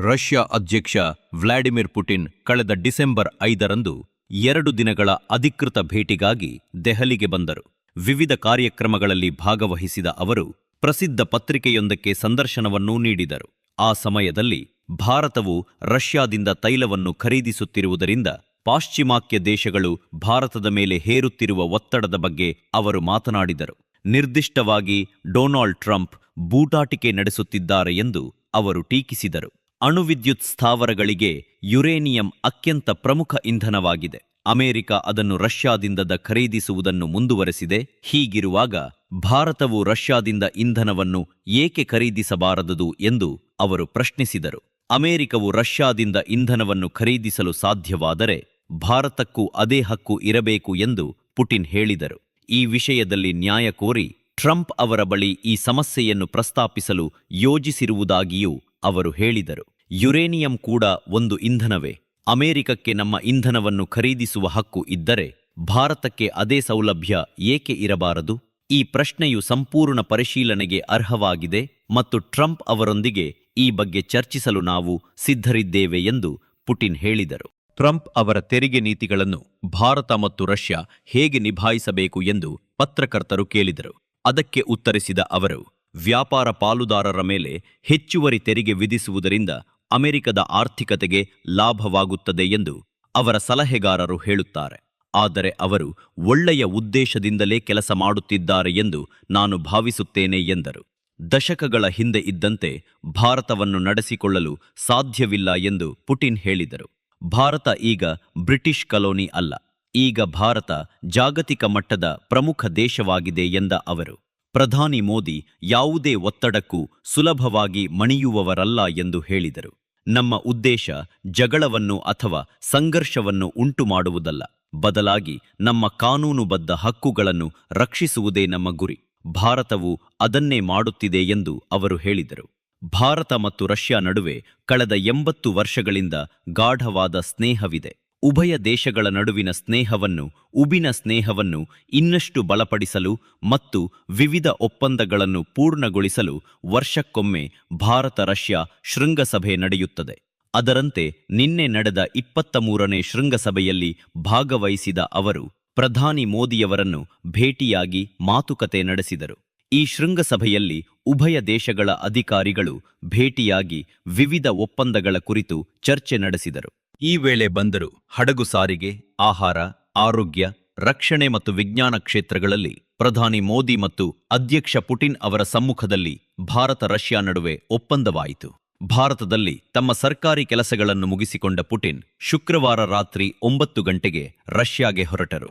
Russia ಅಧ್ಯಕ್ಷ Vladimir Putin ಕಳೆದ December ಐದರಂದು ಎರಡು ದಿನಗಳ ಅಧಿಕೃತ ಭೇಟಿಗಾಗಿ ದೆಹಲಿಗೆ ಬಂದರು. ವಿವಿಧ ಕಾರ್ಯಕ್ರಮಗಳಲ್ಲಿ ಭಾಗವಹಿಸಿದ ಅವರು ಪ್ರಸಿದ್ಧ ಪತ್ರಿಕೆಯೊಂದಕ್ಕೆ ಸಂದರ್ಶನವನ್ನೂ ನೀಡಿದರು. ಆ ಸಮಯದಲ್ಲಿ ಭಾರತವು ರಷ್ಯಾದಿಂದ ತೈಲವನ್ನು ಖರೀದಿಸುತ್ತಿರುವುದರಿಂದ ಪಾಶ್ಚಿಮಾತ್ಯ ದೇಶಗಳು ಭಾರತದ ಮೇಲೆ ಹೇರುತ್ತಿರುವ ಒತ್ತಡದ ಬಗ್ಗೆ ಅವರು ಮಾತನಾಡಿದರು. ನಿರ್ದಿಷ್ಟವಾಗಿ ಡೊನಾಲ್ಡ್ ಟ್ರಂಪ್ ಬೂಟಾಟಿಕೆ ನಡೆಸುತ್ತಿದ್ದಾರೆ ಎಂದು ಅವರು ಟೀಕಿಸಿದರು. ಅಣುವಿದ್ಯುತ್ ಸ್ಥಾವರಗಳಿಗೆ ಯುರೇನಿಯಂ ಅತ್ಯಂತ ಪ್ರಮುಖ ಇಂಧನವಾಗಿದೆ. ಅಮೆರಿಕ ಅದನ್ನು ರಷ್ಯಾದಿಂದ ಖರೀದಿಸುವುದನ್ನು ಮುಂದುವರೆಸಿದೆ. ಹೀಗಿರುವಾಗ ಭಾರತವು ರಷ್ಯಾದಿಂದ ಇಂಧನವನ್ನು ಏಕೆ ಖರೀದಿಸಬಾರದು ಎಂದು ಅವರು ಪ್ರಶ್ನಿಸಿದರು. ಅಮೆರಿಕವು ರಷ್ಯಾದಿಂದ ಇಂಧನವನ್ನು ಖರೀದಿಸಲು ಸಾಧ್ಯವಾದರೆ ಭಾರತಕ್ಕೂ ಅದೇ ಹಕ್ಕು ಇರಬೇಕು ಎಂದು ಪುಟಿನ್ ಹೇಳಿದರು. ಈ ವಿಷಯದಲ್ಲಿ ನ್ಯಾಯ ಕೋರಿ ಟ್ರಂಪ್ ಅವರ ಬಳಿ ಈ ಸಮಸ್ಯೆಯನ್ನು ಪ್ರಸ್ತಾಪಿಸಲು ಯೋಜಿಸಿರುವುದಾಗಿಯೂ ಅವರು ಹೇಳಿದರು. ಯುರೇನಿಯಂ ಕೂಡ ಒಂದು ಇಂಧನವೇ. ಅಮೆರಿಕಕ್ಕೆ ನಮ್ಮ ಇಂಧನವನ್ನು ಖರೀದಿಸುವ ಹಕ್ಕು ಇದ್ದರೆ ಭಾರತಕ್ಕೆ ಅದೇ ಸೌಲಭ್ಯ ಏಕೆ ಇರಬಾರದು? ಈ ಪ್ರಶ್ನೆಯು ಸಂಪೂರ್ಣ ಪರಿಶೀಲನೆಗೆ ಅರ್ಹವಾಗಿದೆ ಮತ್ತು ಟ್ರಂಪ್ ಅವರೊಂದಿಗೆ ಈ ಬಗ್ಗೆ ಚರ್ಚಿಸಲು ನಾವು ಸಿದ್ಧರಿದ್ದೇವೆ ಎಂದು ಪುಟಿನ್ ಹೇಳಿದರು. ಟ್ರಂಪ್ ಅವರ ತೆರಿಗೆ ನೀತಿಗಳನ್ನು ಭಾರತ ಮತ್ತು ರಷ್ಯಾ ಹೇಗೆ ನಿಭಾಯಿಸಬೇಕು ಎಂದು ಪತ್ರಕರ್ತರು ಕೇಳಿದರು. ಅದಕ್ಕೆ ಉತ್ತರಿಸಿದ ಅವರು ವ್ಯಾಪಾರ ಪಾಲುದಾರರ ಮೇಲೆ ಹೆಚ್ಚುವರಿ ತೆರಿಗೆ ವಿಧಿಸುವುದರಿಂದ ಅಮೆರಿಕದ ಆರ್ಥಿಕತೆಗೆ ಲಾಭವಾಗುತ್ತದೆ ಎಂದು ಅವರ ಸಲಹೆಗಾರರು ಹೇಳುತ್ತಾರೆ. ಆದರೆ ಅವರು ಒಳ್ಳೆಯ ಉದ್ದೇಶದಿಂದಲೇ ಕೆಲಸ ಮಾಡುತ್ತಿದ್ದಾರೆ ಎಂದು ನಾನು ಭಾವಿಸುತ್ತೇನೆ ಎಂದರು. ದಶಕಗಳ ಹಿಂದೆ ಇದ್ದಂತೆ ಭಾರತವನ್ನು ನಡೆಸಿಕೊಳ್ಳಲು ಸಾಧ್ಯವಿಲ್ಲ ಎಂದು ಪುಟಿನ್ ಹೇಳಿದರು. ಭಾರತ ಈಗ ಬ್ರಿಟಿಷ್ ಕಲೋನಿ ಅಲ್ಲ. ಈಗ ಭಾರತ ಜಾಗತಿಕ ಮಟ್ಟದ ಪ್ರಮುಖ ದೇಶವಾಗಿದೆ ಎಂದ ಅವರು. ಪ್ರಧಾನಿ ಮೋದಿ ಯಾವುದೇ ಒತ್ತಡಕ್ಕೂ ಸುಲಭವಾಗಿ ಮಣಿಯುವವರಲ್ಲ ಎಂದು ಹೇಳಿದರು. ನಮ್ಮ ಉದ್ದೇಶ ಜಗಳವನ್ನು ಅಥವಾ ಸಂಘರ್ಷವನ್ನು ಉಂಟು ಮಾಡುವುದಲ್ಲ ಬದಲಾಗಿ ನಮ್ಮ ಕಾನೂನುಬದ್ಧ ಹಕ್ಕುಗಳನ್ನು ರಕ್ಷಿಸುವುದೇ ನಮ್ಮ ಗುರಿ. ಭಾರತವು ಅದನ್ನೇ ಮಾಡುತ್ತಿದೆ ಎಂದು ಅವರು ಹೇಳಿದರು. ಭಾರತ ಮತ್ತು ರಷ್ಯಾ ನಡುವೆ ಕಳೆದ ಎಂಬತ್ತು ವರ್ಷಗಳಿಂದ ಗಾಢವಾದ ಸ್ನೇಹವಿದೆ. ಉಭಯ ದೇಶಗಳ ನಡುವಿನ ಸ್ನೇಹವನ್ನು, ಉಬಿನ ಸ್ನೇಹವನ್ನು ಇನ್ನಷ್ಟು ಬಲಪಡಿಸಲು ಮತ್ತು ವಿವಿಧ ಒಪ್ಪಂದಗಳನ್ನು ಪೂರ್ಣಗೊಳಿಸಲು ವರ್ಷಕ್ಕೊಮ್ಮೆ ಭಾರತ ರಷ್ಯಾ ಶೃಂಗಸಭೆ ನಡೆಯುತ್ತದೆ. ಅದರಂತೆ ನಿನ್ನೆ ನಡೆದ ಇಪ್ಪತ್ತ ಮೂರನೇ ಶೃಂಗಸಭೆಯಲ್ಲಿ ಭಾಗವಹಿಸಿದ ಅವರು, ಪ್ರಧಾನಿ ಮೋದಿಯವರನ್ನು ಭೇಟಿಯಾಗಿ ಮಾತುಕತೆ ನಡೆಸಿದರು. ಈ ಶೃಂಗಸಭೆಯಲ್ಲಿ ಉಭಯ ದೇಶಗಳ ಅಧಿಕಾರಿಗಳು ಭೇಟಿಯಾಗಿ ವಿವಿಧ ಒಪ್ಪಂದಗಳ ಕುರಿತು ಚರ್ಚೆ ನಡೆಸಿದರು. ಈ ವೇಳೆ ಬಂದರು ಹಡಗು ಸಾರಿಗೆ, ಆಹಾರ, ಆರೋಗ್ಯ, ರಕ್ಷಣೆ ಮತ್ತು ವಿಜ್ಞಾನ ಕ್ಷೇತ್ರಗಳಲ್ಲಿ ಪ್ರಧಾನಿ ಮೋದಿ ಮತ್ತು ಅಧ್ಯಕ್ಷ ಪುಟಿನ್ ಅವರ ಸಮ್ಮುಖದಲ್ಲಿ ಭಾರತ ರಷ್ಯಾ ನಡುವೆ ಒಪ್ಪಂದವಾಯಿತು. ಭಾರತದಲ್ಲಿ ತಮ್ಮ ಸರ್ಕಾರಿ ಕೆಲಸಗಳನ್ನು ಮುಗಿಸಿಕೊಂಡ ಪುಟಿನ್ ಶುಕ್ರವಾರ ರಾತ್ರಿ ಒಂಬತ್ತು ಗಂಟೆಗೆ ರಷ್ಯಾಗೆ ಹೊರಟರು.